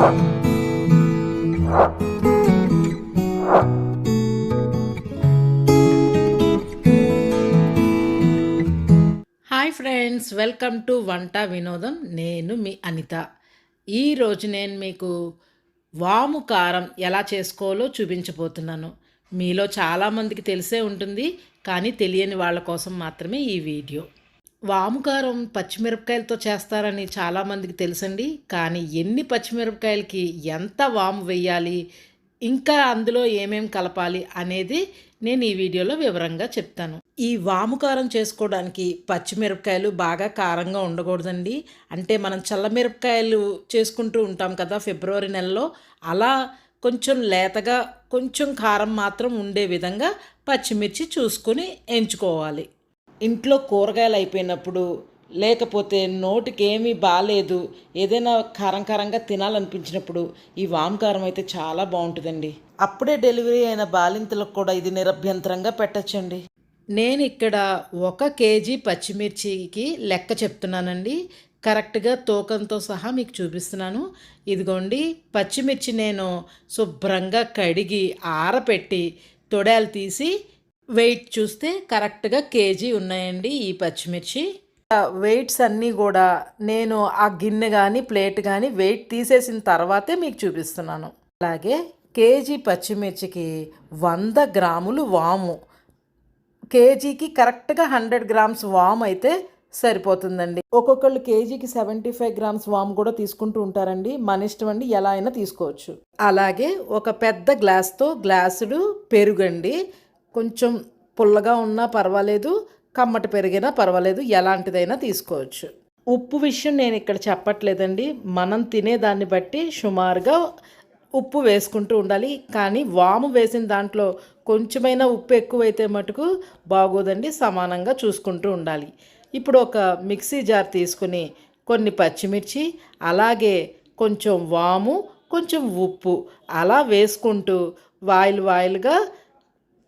Hi friends welcome to వంట వినోదం. నేను మీ అనిత. ఈరోజు నేను మీకు వాము కారం ఎలా చేసుకోవాలో చూపించబోతున్నాను. మీలో చాలామందికి తెలిసే ఉంటుంది కానీ తెలియని వాళ్ళ కోసం మాత్రమే ఈ వీడియో. వాము కారం పచ్చిమిరపకాయలతో చేస్తారని చాలామందికి తెలుసండి. కానీ ఎన్ని పచ్చిమిరపకాయలకి ఎంత వాము వేయాలి ఇంకా అందులో ఏమేం కలపాలి అనేది నేను ఈ వీడియోలో వివరంగా చెప్తాను. ఈ వాము కారం చేసుకోవడానికి పచ్చిమిరపకాయలు బాగా కారంగా ఉండకూడదండి. అంటే మనం చల్లమిరపకాయలు చేసుకుంటూ ఉంటాం కదా ఫిబ్రవరి నెలలో అలా కొంచెం లేతగా కొంచెం కారం మాత్రం ఉండే విధంగా పచ్చిమిర్చి చూసుకొని ఎంచుకోవాలి. ఇంట్లో కూరగాయలు అయిపోయినప్పుడు లేకపోతే నోటికి ఏమీ బాగాలేదు ఏదైనా కారం కారంగా తినాలనిపించినప్పుడు ఈ వామకారం అయితే చాలా బాగుంటుందండి. అప్పుడే డెలివరీ అయిన బాలింతలకు కూడా ఇది నిరభ్యంతరంగా పెట్టచ్చండి. నేను ఇక్కడ ఒక కేజీ పచ్చిమిర్చికి లెక్క చెప్తున్నానండి. కరెక్ట్గా తూకంతో సహా మీకు చూపిస్తున్నాను. ఇదిగోండి పచ్చిమిర్చి నేను శుభ్రంగా కడిగి ఆరపెట్టి తొడాలు తీసి వెయిట్ చూస్తే కరెక్ట్గా కేజీ ఉన్నాయండి ఈ పచ్చిమిర్చి. వెయిట్స్ అన్నీ కూడా నేను ఆ గిన్నె కానీ ప్లేట్ కానీ వెయిట్ తీసేసిన తర్వాతే మీకు చూపిస్తున్నాను. అలాగే కేజీ పచ్చిమిర్చికి వంద గ్రాములు వాము. కేజీకి కరెక్ట్గా హండ్రెడ్ గ్రామ్స్ వామ్ అయితే సరిపోతుందండి. ఒక్కొక్కళ్ళు కేజీకి సెవెంటీ ఫైవ్ గ్రామ్స్ వామ్ కూడా తీసుకుంటూ ఉంటారండి. మన ఇష్టం అండి ఎలా అయినా తీసుకోవచ్చు. అలాగే ఒక పెద్ద గ్లాస్తో గ్లాసుడు పెరుగండి. కొంచెం పుల్లగా ఉన్నా పర్వాలేదు కమ్మటి పెరిగినా పర్వాలేదు ఎలాంటిదైనా తీసుకోవచ్చు. ఉప్పు విషయం నేను ఇక్కడ చెప్పట్లేదండి. మనం తినేదాన్ని బట్టి సుమారుగా ఉప్పు వేసుకుంటూ ఉండాలి. కానీ వాము వేసిన దాంట్లో కొంచెమైనా ఉప్పు ఎక్కువైతే మటుకు బాగోదండి. సమానంగా చూసుకుంటూ ఉండాలి. ఇప్పుడు ఒక మిక్సీ జార్ తీసుకుని కొన్ని పచ్చిమిర్చి అలాగే కొంచెం వాము కొంచెం ఉప్పు అలా వేసుకుంటూ వాయిల్ వాయిల్గా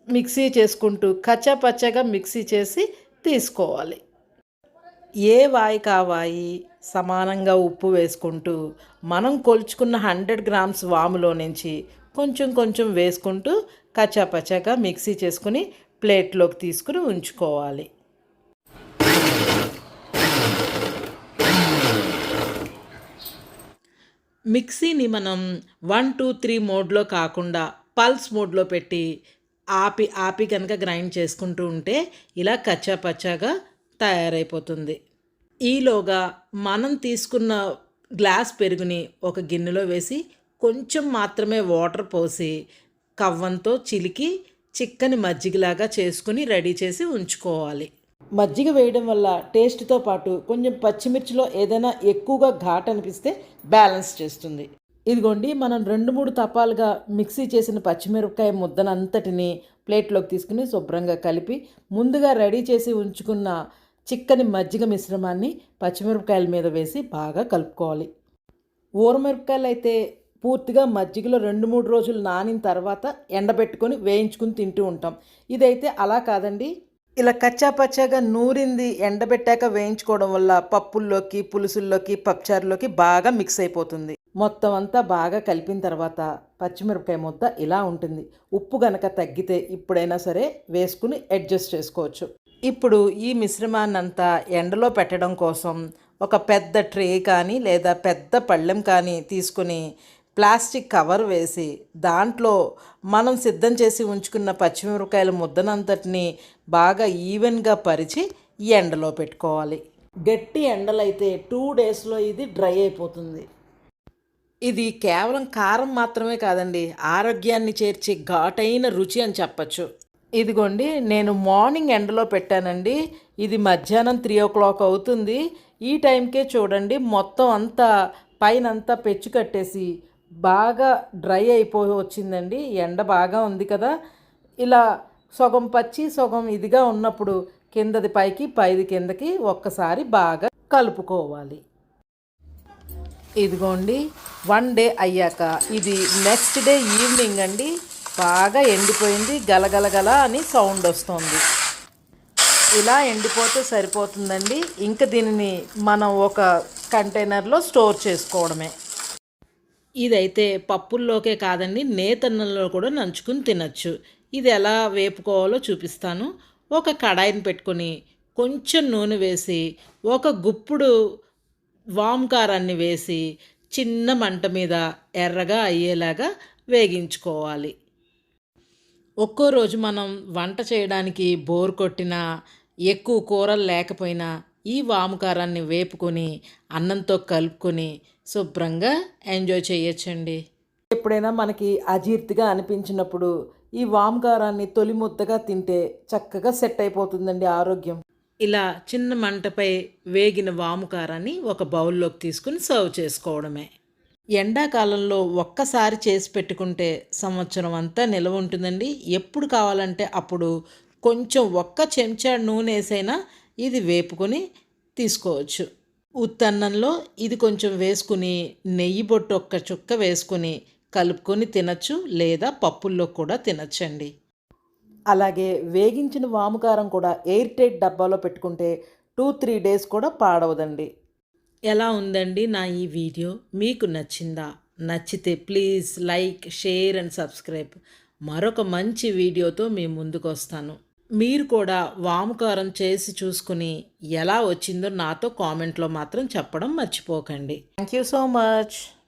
మిక్సీ చేసుకుంటూ కచ్చపచ్చగా మిక్సీ చేసి తీసుకోవాలి. ఏ వాయి కావాయి సమానంగా ఉప్పు వేసుకుంటూ మనం కొలుచుకున్న హండ్రెడ్ గ్రామ్స్ వాములో నుంచి కొంచెం కొంచెం వేసుకుంటూ కచ్చాపచ్చాగా మిక్సీ చేసుకుని ప్లేట్లోకి తీసుకుని ఉంచుకోవాలి. మిక్సీని మనం వన్ టూ త్రీ మోడ్లో కాకుండా పల్స్ మోడ్లో పెట్టి ఆపి ఆపి కనుక గ్రైండ్ చేసుకుంటూ ఉంటే ఇలా కచ్చా పచ్చాగా తయారైపోతుంది. ఈలోగా మనం తీసుకున్న గ్లాస్ పెరుగుని ఒక గిన్నెలో వేసి కొంచెం మాత్రమే వాటర్ పోసి కవ్వంతో చిలికి చిక్కని మజ్జిగలాగా చేసుకుని రెడీ చేసి ఉంచుకోవాలి. మజ్జిగ వేయడం వల్ల టేస్ట్తో పాటు కొంచెం పచ్చిమిర్చిలో ఏదైనా ఎక్కువగా ఘాట్ అనిపిస్తే బ్యాలెన్స్ చేస్తుంది. ఇదిగోండి మనం రెండు మూడు తపాలుగా మిక్సీ చేసిన పచ్చిమిరపకాయ ముద్దనంతటిని ప్లేట్లోకి తీసుకుని శుభ్రంగా కలిపి ముందుగా రెడీ చేసి ఉంచుకున్న చిక్కని మజ్జిగ మిశ్రమాన్ని పచ్చిమిరపకాయల మీద వేసి బాగా కలుపుకోవాలి. ఊరమిరపకాయలు అయితే పూర్తిగా మజ్జిగలో రెండు మూడు రోజులు నానిన తర్వాత ఎండబెట్టుకొని వేయించుకుని తింటూ ఉంటాం. ఇదైతే అలా కాదండి. ఇలా కచ్చా పచ్చాగా నూరింది ఎండబెట్టాక వేయించుకోవడం వల్ల పప్పుల్లోకి పులుసుల్లోకి పప్చారులోకి బాగా మిక్స్ అయిపోతుంది. మొత్తం అంతా బాగా కలిపిన తర్వాత పచ్చిమిరపకాయ ముద్ద ఇలా ఉంటుంది. ఉప్పు గనక తగ్గితే ఇప్పుడైనా సరే వేసుకుని అడ్జస్ట్ చేసుకోవచ్చు. ఇప్పుడు ఈ మిశ్రమాన్ని అంతా ఎండలో పెట్టడం కోసం ఒక పెద్ద ట్రే కానీ లేదా పెద్ద పళ్ళెం కానీ తీసుకుని ప్లాస్టిక్ కవర్ వేసి దాంట్లో మనం సిద్ధం చేసి ఉంచుకున్న పచ్చిమిరపకాయల ముద్దనంతటిని బాగా ఈవెన్గా పరిచి ఎండలో పెట్టుకోవాలి. గట్టి ఎండలైతే టూ డేస్లో ఇది డ్రై అయిపోతుంది. ఇది కేవలం కారం మాత్రమే కాదండి ఆరోగ్యాన్ని చేర్చే ఘాటైన రుచి అని చెప్పచ్చు. ఇదిగోండి నేను మార్నింగ్ ఎండలో పెట్టానండి. ఇది మధ్యాహ్నం త్రీ ఓ క్లాక్ అవుతుంది. ఈ టైంకే చూడండి మొత్తం అంతా పైన అంతా పెచ్చు కట్టేసి బాగా డ్రై అయిపోయి వచ్చిందండి. ఎండ బాగా ఉంది కదా. ఇలా సగం పచ్చి సగం ఇదిగా ఉన్నప్పుడు కిందది పైకి పైది కిందకి ఒక్కసారి బాగా కలుపుకోవాలి. ఇదిగోండి వన్ డే అయ్యాక. ఇది నెక్స్ట్ డే ఈవినింగ్ అండి. బాగా ఎండిపోయింది గలగలగల అని సౌండ్ వస్తుంది. ఇలా ఎండిపోతే సరిపోతుందండి. ఇంకా దీనిని మనం ఒక కంటైనర్లో స్టోర్ చేసుకోవడమే. ఇదైతే పప్పుల్లోకే కాదండి నేతన్నంలో కూడా నంచుకుని తినచ్చు. ఇది ఎలా వేపుకోవాలో చూపిస్తాను. ఒక కడాయిని పెట్టుకొని కొంచెం నూనె వేసి ఒక గుప్పుడు వామ్కారాన్ని వేసి చిన్న మంట మీద ఎర్రగా అయ్యేలాగా వేగించుకోవాలి. ఒక్కో రోజు మనం వంట చేయడానికి బోర్ కొట్టినా ఎక్కువ కూరలు లేకపోయినా ఈ వామకారాన్ని వేపుకొని అన్నంతో కలుపుకొని శుభ్రంగా ఎంజాయ్ చేయొచ్చండి. ఎప్పుడైనా మనకి అజీర్తిగా అనిపించినప్పుడు ఈ వామకారాన్ని తొలి ముద్దగా తింటే చక్కగా సెట్ అయిపోతుందండి ఆరోగ్యం. ఇలా చిన్న మంటపై వేగిన వాముకారాన్ని ఒక బౌల్లోకి తీసుకుని సర్వ్ చేసుకోవడమే. ఎండాకాలంలో ఒక్కసారి చేసి పెట్టుకుంటే సంవత్సరం అంతా నిల్వ ఉంటుందండి. ఎప్పుడు కావాలంటే అప్పుడు కొంచెం ఒక్క చెంచా నూనె వేసైనా ఇది వేపుకొని తీసుకోవచ్చు. ఉత్తన్నంలో ఇది కొంచెం వేసుకుని నెయ్యి బొట్టు ఒక్క చుక్క వేసుకుని కలుపుకొని తినచ్చు లేదా పప్పుల్లో కూడా తినచ్చండి. అలాగే వేగించిన వాముకారం కూడా ఎయిర్ టైట్ డబ్బాలో పెట్టుకుంటే టూ త్రీ డేస్ కూడా పాడవదండి. ఎలా ఉందండి నా ఈ వీడియో? మీకు నచ్చిందా? నచ్చితే please like share and subscribe. మరొక మంచి వీడియోతో మీ ముందుకు వస్తాను. మీరు కూడా వాముకారం చేసి చూసుకుని ఎలా వచ్చిందో నాతో కామెంట్లో మాత్రం చెప్పడం మర్చిపోకండి. Thank you so much.